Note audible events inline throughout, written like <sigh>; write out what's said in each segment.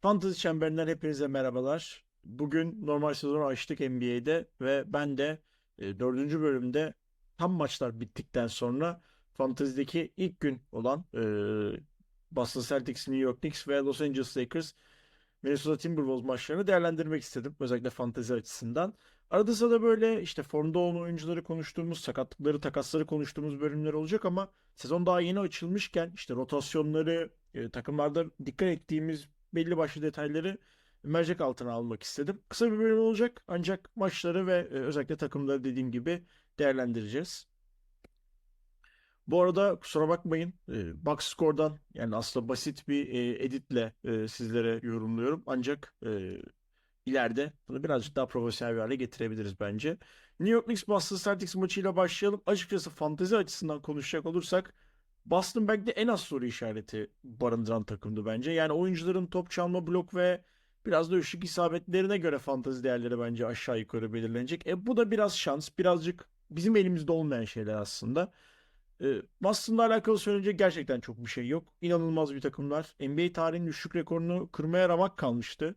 Fantasy Çemberinden hepinize merhabalar. Bugün normal sezonu açtık NBA'de ve ben de e, dördüncü bölümde tam maçlar bittikten sonra Fantasy'deki ilk gün olan e, Boston Celtics, New York Knicks ve Los Angeles Lakers Minnesota Timberwolves maçlarını değerlendirmek istedim. Özellikle fantazi açısından. Arada sırada böyle işte formda olan oyuncuları konuştuğumuz, sakatlıkları, takasları konuştuğumuz bölümler olacak ama sezon daha yeni açılmışken işte rotasyonları, e, takımlarda dikkat ettiğimiz belli başlı detayları mercek altına almak istedim. Kısa bir bölüm olacak ancak maçları ve e, özellikle takımları dediğim gibi değerlendireceğiz. Bu arada kusura bakmayın. E, box score'dan yani aslında basit bir e, editle sizlere yorumluyorum. Ancak ileride bunu birazcık daha profesyonel bir hale getirebiliriz bence. New York Knicks Boston Celtics maçıyla başlayalım. Açıkçası fantezi açısından konuşacak olursak Boston belki de en az soru işareti barındıran takımdı bence. Yani oyuncuların top çalma, blok ve biraz da üçlük isabetlerine göre fantezi değerleri bence aşağı yukarı belirlenecek. E bu da biraz şans, birazcık bizim elimizde olmayan şeyler aslında. E, Boston'la alakalı söyleyecek gerçekten çok bir şey yok. İnanılmaz bir takımlar. NBA tarihinin üçlük rekorunu kırmaya ramak kalmıştı.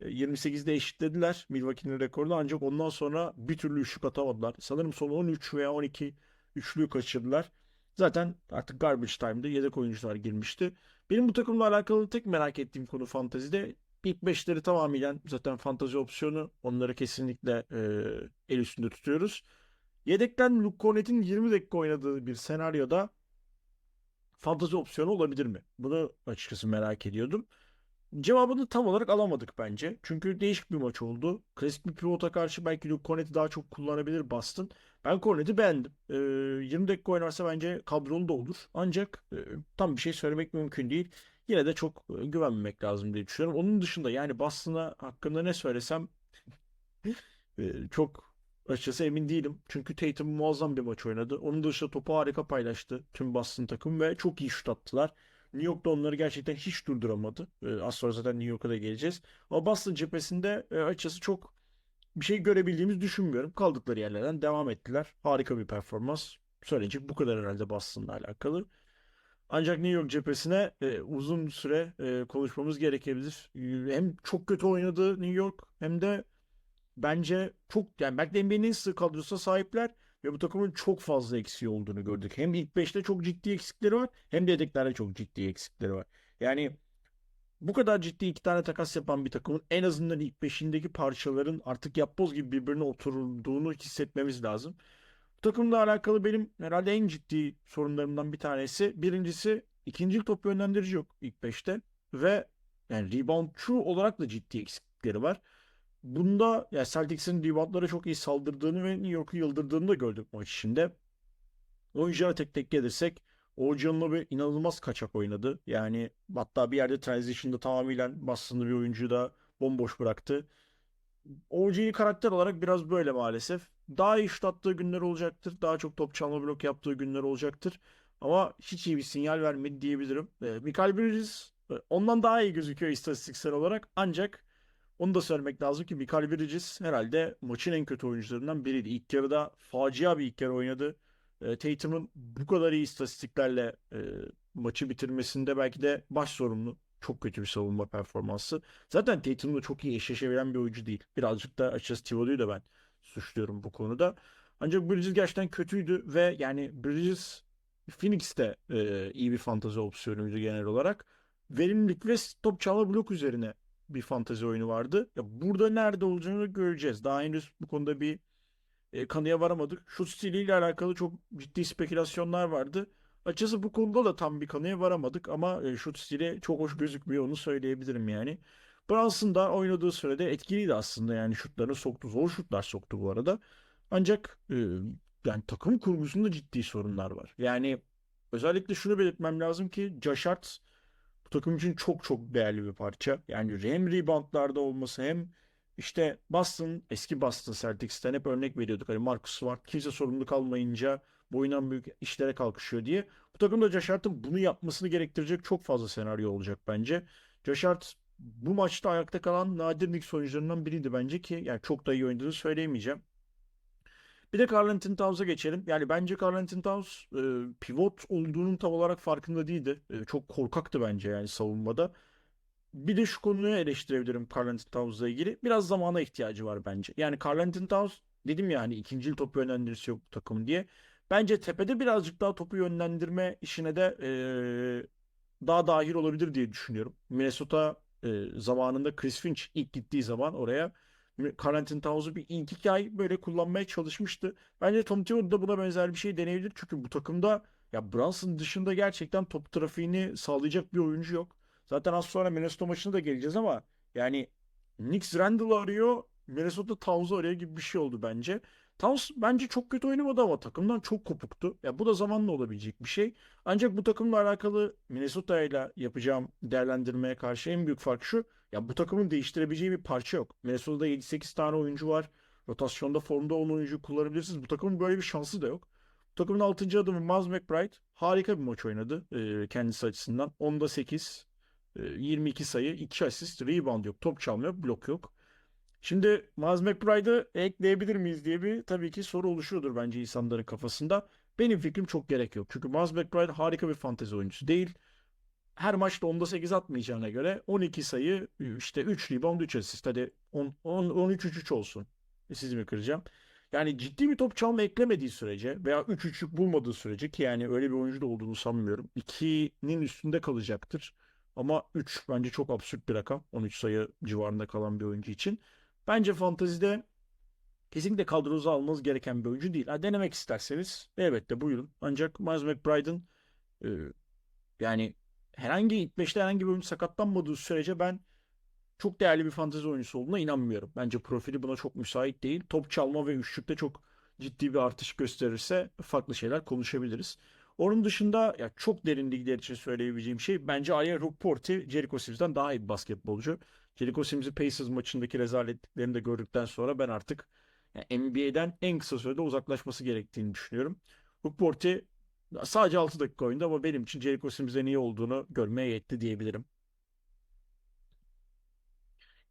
E, 28'de eşitlediler Milwaukee'nin rekorunu ancak ondan sonra bir türlü üçlük atamadılar. Sanırım son 13 veya 12 üçlüğü kaçırdılar. Zaten artık garbage time'da yedek oyuncular girmişti. Benim bu takımla alakalı tek merak ettiğim konu fantazide ilk beşleri tamamıyla zaten fantazi opsiyonu. Onları kesinlikle e, el üstünde tutuyoruz. Yedekten Luke Cornett'in 20 dakika oynadığı bir senaryoda fantazi opsiyonu olabilir mi? Bunu açıkçası merak ediyordum. Cevabını tam olarak alamadık bence. Çünkü değişik bir maç oldu. Klasik bir pivota karşı belki Luke Cornett'i daha çok kullanabilir Boston. Ben Cornett'i beğendim. Ee, 20 dakika oynarsa bence kadrolu da olur. Ancak e, tam bir şey söylemek mümkün değil. Yine de çok e, güvenmemek lazım diye düşünüyorum. Onun dışında yani Boston'a hakkında ne söylesem <laughs> e, çok açıkçası emin değilim. Çünkü Tatum muazzam bir maç oynadı. Onun dışında topu harika paylaştı tüm Boston takım ve çok iyi şut attılar. New York da onları gerçekten hiç durduramadı. Ee, az sonra zaten New York'a da geleceğiz. Ama Boston cephesinde e, açıkçası çok bir şey görebildiğimizi düşünmüyorum. Kaldıkları yerlerden devam ettiler. Harika bir performans. Söyleyecek bu kadar herhalde Boston'la alakalı. Ancak New York cephesine e, uzun süre e, konuşmamız gerekebilir. Hem çok kötü oynadı New York hem de bence çok yani belki de NBA'nin en sık kadrosuna sahipler ve bu takımın çok fazla eksiği olduğunu gördük. Hem ilk 5'te çok ciddi eksikleri var hem de yedeklerde çok ciddi eksikleri var. Yani bu kadar ciddi iki tane takas yapan bir takımın en azından ilk beşindeki parçaların artık yapboz gibi birbirine oturduğunu hissetmemiz lazım. Bu takımla alakalı benim herhalde en ciddi sorunlarımdan bir tanesi. Birincisi ikinci top yönlendirici yok ilk beşte ve yani reboundçu olarak da ciddi eksiklikleri var. Bunda ya Celtics'in reboundlara çok iyi saldırdığını ve New York'u yıldırdığını da gördük maç içinde. Oyunculara tek tek gelirsek Oğuzcan'la bir inanılmaz kaçak oynadı. Yani hatta bir yerde transition'da tamamıyla Boston'lı bir oyuncuyu da bomboş bıraktı. OG'yi karakter olarak biraz böyle maalesef. Daha iyi şut attığı günler olacaktır. Daha çok top çalma blok yaptığı günler olacaktır. Ama hiç iyi bir sinyal vermedi diyebilirim. E, Michael Bridges e, ondan daha iyi gözüküyor istatistiksel olarak. Ancak onu da söylemek lazım ki Michael Bridges herhalde maçın en kötü oyuncularından biriydi. İlk yarıda facia bir ilk yarı oynadı. E, Tatum'un bu kadar iyi istatistiklerle e, maçı bitirmesinde belki de baş sorumlu. Çok kötü bir savunma performansı. Zaten Tatum'la çok iyi eşleşebilen bir oyuncu değil. Birazcık da açıkçası Thibodeau'yu da ben suçluyorum bu konuda. Ancak Bridges gerçekten kötüydü ve yani Bridges Phoenix'te e, iyi bir fantazi opsiyonuydu genel olarak. Verimlilik ve top çalma blok üzerine bir fantazi oyunu vardı. Ya burada nerede olacağını göreceğiz. Daha henüz bu konuda bir e, kanıya varamadık. Şut stiliyle alakalı çok ciddi spekülasyonlar vardı. Açıkçası bu konuda da tam bir kanıya varamadık ama e, şut stili çok hoş gözükmüyor onu söyleyebilirim yani. Brunson da oynadığı sürede etkiliydi aslında yani şutlarını soktu. Zor şutlar soktu bu arada. Ancak e, yani takım kurgusunda ciddi sorunlar var. Yani özellikle şunu belirtmem lazım ki Hart bu takım için çok çok değerli bir parça. Yani hem reboundlarda olması hem işte Boston, eski Boston Celtics'ten hep örnek veriyorduk. Hani Marcus Smart kimse sorumlu kalmayınca boyundan büyük işlere kalkışıyor diye. Bu takımda Josh Hart'ın bunu yapmasını gerektirecek çok fazla senaryo olacak bence. Josh Hart bu maçta ayakta kalan nadir Knicks oyuncularından biriydi bence ki yani çok da iyi oynadığını söyleyemeyeceğim. Bir de Karl Anthony Towns'a geçelim. Yani bence Karl Anthony Towns e, pivot olduğunun tam olarak farkında değildi. E, çok korkaktı bence yani savunmada. bir de şu konuyu eleştirebilirim Karl Anthony Towns'la ilgili. Biraz zamana ihtiyacı var bence. Yani Karl Anthony Towns dedim ya hani ikinci topu yönlendirisi yok bu takım diye. Bence tepede birazcık daha topu yönlendirme işine de eee, daha dahil olabilir diye düşünüyorum. Minnesota eee, zamanında Chris Finch ilk gittiği zaman oraya Karl Anthony Towns'u bir ilk iki ay böyle kullanmaya çalışmıştı. Bence Tom Thibodeau da buna benzer bir şey deneyebilir. Çünkü bu takımda ya Brunson dışında gerçekten top trafiğini sağlayacak bir oyuncu yok. Zaten az sonra Minnesota maçına da geleceğiz ama yani Knicks Randall'ı arıyor, Minnesota Towns'u arıyor gibi bir şey oldu bence. Towns bence çok kötü oynamadı ama takımdan çok kopuktu. Ya bu da zamanla olabilecek bir şey. Ancak bu takımla alakalı Minnesota ile yapacağım değerlendirmeye karşı en büyük fark şu. Ya bu takımın değiştirebileceği bir parça yok. Minnesota'da 7-8 tane oyuncu var. Rotasyonda formda 10 oyuncu kullanabilirsiniz. Bu takımın böyle bir şansı da yok. Bu takımın 6. adımı Miles McBride harika bir maç oynadı e, kendisi açısından. 10'da 8, e, 22 sayı, 2 asist, rebound yok, top çalma yok, blok yok. Şimdi Miles McBride'ı ekleyebilir miyiz diye bir tabii ki soru oluşuyordur bence insanların kafasında. Benim fikrim çok gerek yok. Çünkü Miles McBride harika bir fantezi oyuncusu değil. Her maçta 10'da 8 atmayacağına göre 12 sayı, işte 3 rebound, 3 asist. Hadi 10, 10, 13-3-3 olsun. Sizi mi kıracağım? Yani ciddi bir top çalma eklemediği sürece veya 3-3'lük bulmadığı sürece ki yani öyle bir oyuncu da olduğunu sanmıyorum. 2'nin üstünde kalacaktır. Ama 3 bence çok absürt bir rakam. 13 sayı civarında kalan bir oyuncu için. Bence fantazide kesinlikle kadronuza almanız gereken bir oyuncu değil. Ha, denemek isterseniz elbette buyurun. Ancak Miles McBride'ın e, yani herhangi ilk 5'te herhangi bir oyuncu sakatlanmadığı sürece ben çok değerli bir fantezi oyuncusu olduğuna inanmıyorum. Bence profili buna çok müsait değil. Top çalma ve üçlükte çok ciddi bir artış gösterirse farklı şeyler konuşabiliriz. Onun dışında ya çok derin ligler için söyleyebileceğim şey bence Aya Porti Jericho Sims'den daha iyi bir basketbolcu. Jericho Sims'i Pacers maçındaki rezaletliklerini de gördükten sonra ben artık yani NBA'den en kısa sürede uzaklaşması gerektiğini düşünüyorum. Porti sadece 6 dakika oynadı ama benim için Jericho Sims'den iyi olduğunu görmeye yetti diyebilirim.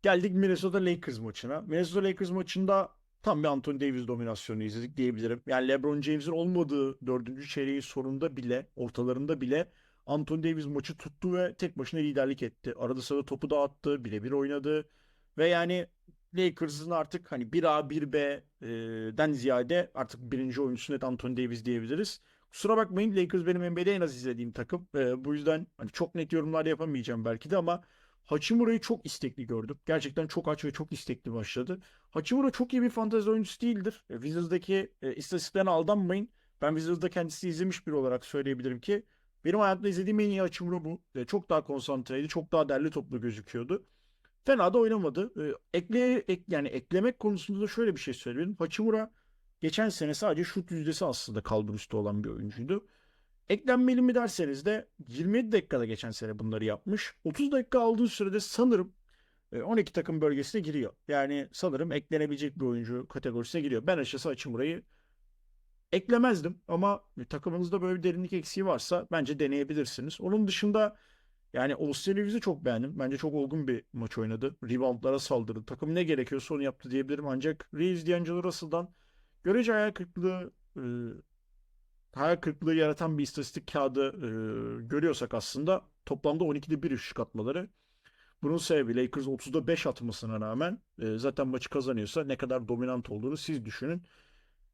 Geldik Minnesota Lakers maçına. Minnesota Lakers maçında tam bir Anthony Davis dominasyonu izledik diyebilirim. Yani LeBron James'in olmadığı dördüncü çeyreği sonunda bile, ortalarında bile Anthony Davis maçı tuttu ve tek başına liderlik etti. Arada sırada topu dağıttı, birebir oynadı. Ve yani Lakers'ın artık hani 1A 1B'den ziyade artık birinci oyuncusu net Anthony Davis diyebiliriz. Kusura bakmayın Lakers benim NBA'de en az izlediğim takım. E, bu yüzden hani çok net yorumlar yapamayacağım belki de ama Hachimura'yı çok istekli gördüm. Gerçekten çok aç ve çok istekli başladı. Hachimura çok iyi bir fantezi oyuncusu değildir. E, Wizards'daki e, istatistiklerine aldanmayın. Ben Wizards'da kendisi izlemiş biri olarak söyleyebilirim ki benim hayatımda izlediğim en iyi Hachimura bu. E, çok daha konsantreydi, çok daha derli toplu gözüküyordu. Fena da oynamadı. E, ekle, ek, yani eklemek konusunda da şöyle bir şey söyleyebilirim. Hachimura geçen sene sadece şut yüzdesi aslında kalbur üstü olan bir oyuncuydu. Eklenmeli mi derseniz de 27 dakikada geçen sene bunları yapmış. 30 dakika aldığı sürede sanırım 12 takım bölgesine giriyor. Yani sanırım eklenebilecek bir oyuncu kategorisine giriyor. Ben açıkçası açım burayı eklemezdim ama takımınızda böyle bir derinlik eksiği varsa bence deneyebilirsiniz. Onun dışında yani Austin çok beğendim. Bence çok olgun bir maç oynadı. Reboundlara saldırdı. Takım ne gerekiyorsa onu yaptı diyebilirim. Ancak Reeves D'Angelo Russell'dan görece hayal kırıklığı hayal kırıklığı yaratan bir istatistik kağıdı e, görüyorsak aslında toplamda 12'de 1 üçlük atmaları. Bunun sebebi Lakers 30'da 5 atmasına rağmen e, zaten maçı kazanıyorsa ne kadar dominant olduğunu siz düşünün.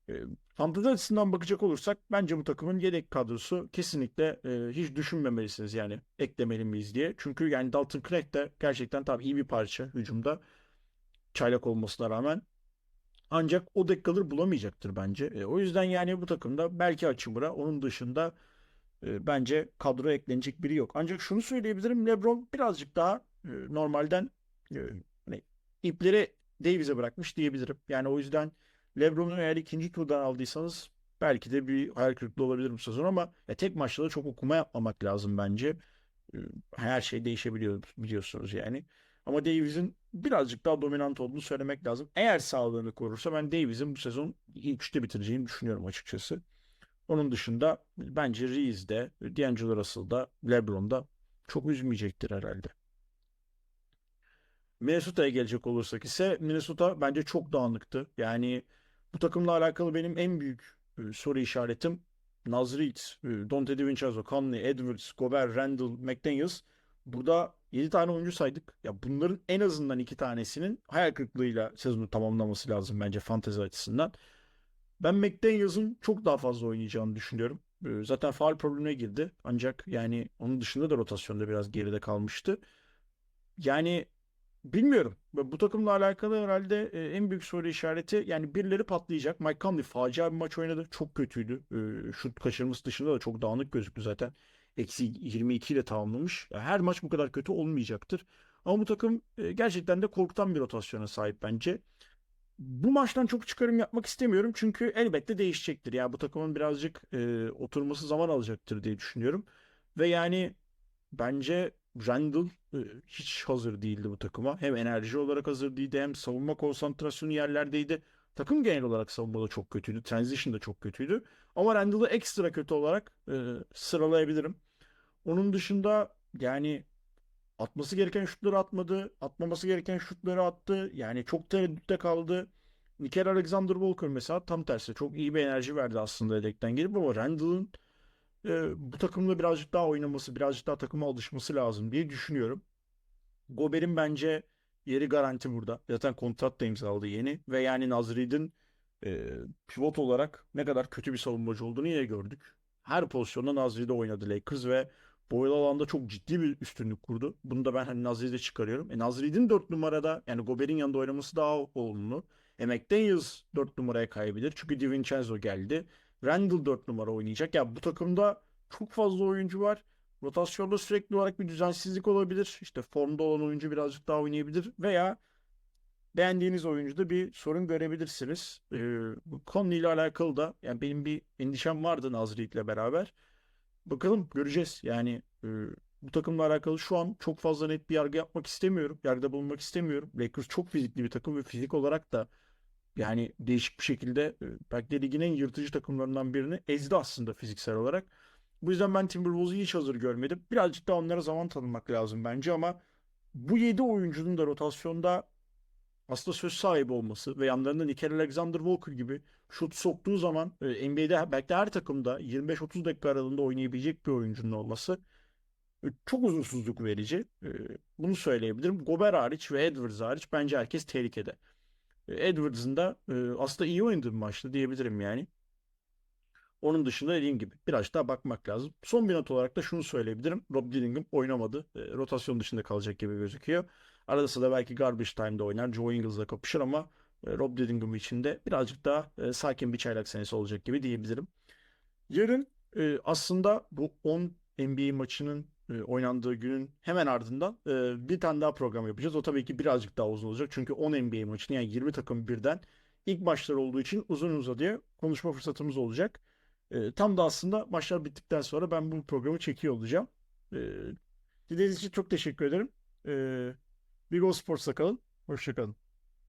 E, fantezi açısından bakacak olursak bence bu takımın yedek kadrosu kesinlikle e, hiç düşünmemelisiniz yani eklemeli miyiz diye. Çünkü yani Dalton Craig de gerçekten tabii iyi bir parça hücumda. Çaylak olmasına rağmen ancak o dakikaları bulamayacaktır bence. E, o yüzden yani bu takımda belki Hachimura onun dışında e, bence kadroya eklenecek biri yok. Ancak şunu söyleyebilirim LeBron birazcık daha e, normalden e, hani ipleri Davis'e bırakmış diyebilirim. Yani o yüzden LeBron'u eğer ikinci turdan aldıysanız belki de bir hayal kırıklığı olabilir bu sezon ama ya tek maçta da çok okuma yapmamak lazım bence. E, her şey değişebiliyor biliyorsunuz yani. Ama Davis'in birazcık daha dominant olduğunu söylemek lazım. Eğer sağlığını korursa ben Davis'in bu sezon ilk üçte bitireceğini düşünüyorum açıkçası. Onun dışında bence Reeves de, D'Angelo Russell da, LeBron da çok üzmeyecektir herhalde. Minnesota'ya gelecek olursak ise Minnesota bence çok dağınıktı. Yani bu takımla alakalı benim en büyük e, soru işaretim Naz Reed, e, Dante DiVincenzo, Conley, Edwards, Gobert, Randall, McDaniels. Burada 7 tane oyuncu saydık. Ya bunların en azından 2 tanesinin hayal kırıklığıyla sezonu tamamlaması lazım bence fantezi açısından. Ben McDaniels'ın çok daha fazla oynayacağını düşünüyorum. Ee, Zaten faul problemine girdi. Ancak yani onun dışında da rotasyonda biraz geride kalmıştı. Yani bilmiyorum. Bu takımla alakalı herhalde e, en büyük soru işareti yani birileri patlayacak. Mike Conley facia bir maç oynadı. Çok kötüydü. Ee, Şut kaçırması dışında da çok dağınık gözüktü zaten. Eksi 22 ile tamamlamış. Ya Her maç bu kadar kötü olmayacaktır. Ama bu takım e, gerçekten de korkutan bir rotasyona sahip bence. Bu maçtan çok çıkarım yapmak istemiyorum. Çünkü elbette değişecektir. Yani bu takımın birazcık e, oturması zaman alacaktır diye düşünüyorum. Ve yani bence Randall e, hiç hazır değildi bu takıma. Hem enerji olarak hazır değildi hem savunma konsantrasyonu yerlerdeydi. Takım genel olarak savunmada çok kötüydü. Transition da çok kötüydü. Ama Randall'ı ekstra kötü olarak e, sıralayabilirim. Onun dışında yani atması gereken şutları atmadı. Atmaması gereken şutları attı. Yani çok tereddütte kaldı. Nikel Alexander Walker mesela tam tersi. Çok iyi bir enerji verdi aslında yedekten gelip ama Randall'ın e, bu takımda birazcık daha oynaması, birazcık daha takıma alışması lazım diye düşünüyorum. Gober'in bence yeri garanti burada. Zaten kontrat da imzaladı yeni. Ve yani Nazrid'in e, pivot olarak ne kadar kötü bir savunmacı olduğunu yine gördük. Her pozisyonda Nazrid'de oynadı Lakers ve boyalı alanda çok ciddi bir üstünlük kurdu. Bunu da ben hani Nazrid'e çıkarıyorum. E, Nazrid'in 4 numarada yani Gober'in yanında oynaması daha olumlu. E, McDaniels 4 numaraya kaybeder. Çünkü DiVincenzo geldi. Randall 4 numara oynayacak. Ya bu takımda çok fazla oyuncu var. Rotasyonda sürekli olarak bir düzensizlik olabilir. İşte formda olan oyuncu birazcık daha oynayabilir. Veya beğendiğiniz oyuncuda bir sorun görebilirsiniz. Ee, bu konuyla alakalı da yani benim bir endişem vardı Nazri ile beraber. Bakalım göreceğiz. Yani e, bu takımla alakalı şu an çok fazla net bir yargı yapmak istemiyorum. Yargıda bulunmak istemiyorum. Lakers çok fizikli bir takım ve fizik olarak da yani değişik bir şekilde e, belki de ligin en yırtıcı takımlarından birini ezdi aslında fiziksel olarak. Bu yüzden ben Timberwolves'u hiç hazır görmedim. Birazcık da onlara zaman tanımak lazım bence ama bu 7 oyuncunun da rotasyonda aslında söz sahibi olması ve yanlarında Nickel Alexander Walker gibi şut soktuğu zaman e, NBA'de belki de her takımda 25-30 dakika aralığında oynayabilecek bir oyuncunun olması e, çok huzursuzluk verici. E, Bunu söyleyebilirim. Gobert hariç ve Edwards hariç bence herkes tehlikede. Edwards'ın da aslında iyi oynadığı bir maçtı diyebilirim yani. Onun dışında dediğim gibi biraz daha bakmak lazım. Son bir not olarak da şunu söyleyebilirim. Rob Dillingham oynamadı. E, rotasyon dışında kalacak gibi gözüküyor. Arada sırada belki garbage time'da oynar. Joe Ingles'la kapışır ama e, Rob Dillingham için de birazcık daha e, sakin bir çaylak senesi olacak gibi diyebilirim. Yarın e, aslında bu 10 NBA maçının e, oynandığı günün hemen ardından e, bir tane daha program yapacağız. O tabii ki birazcık daha uzun olacak. Çünkü 10 NBA maçını yani 20 takım birden ilk maçlar olduğu için uzun uzadıya konuşma fırsatımız olacak. E, tam da aslında maçlar bittikten sonra ben bu programı çekiyor olacağım. E, dinlediğiniz için çok teşekkür ederim. E, Big O Sports'ta kalın. Hoşçakalın.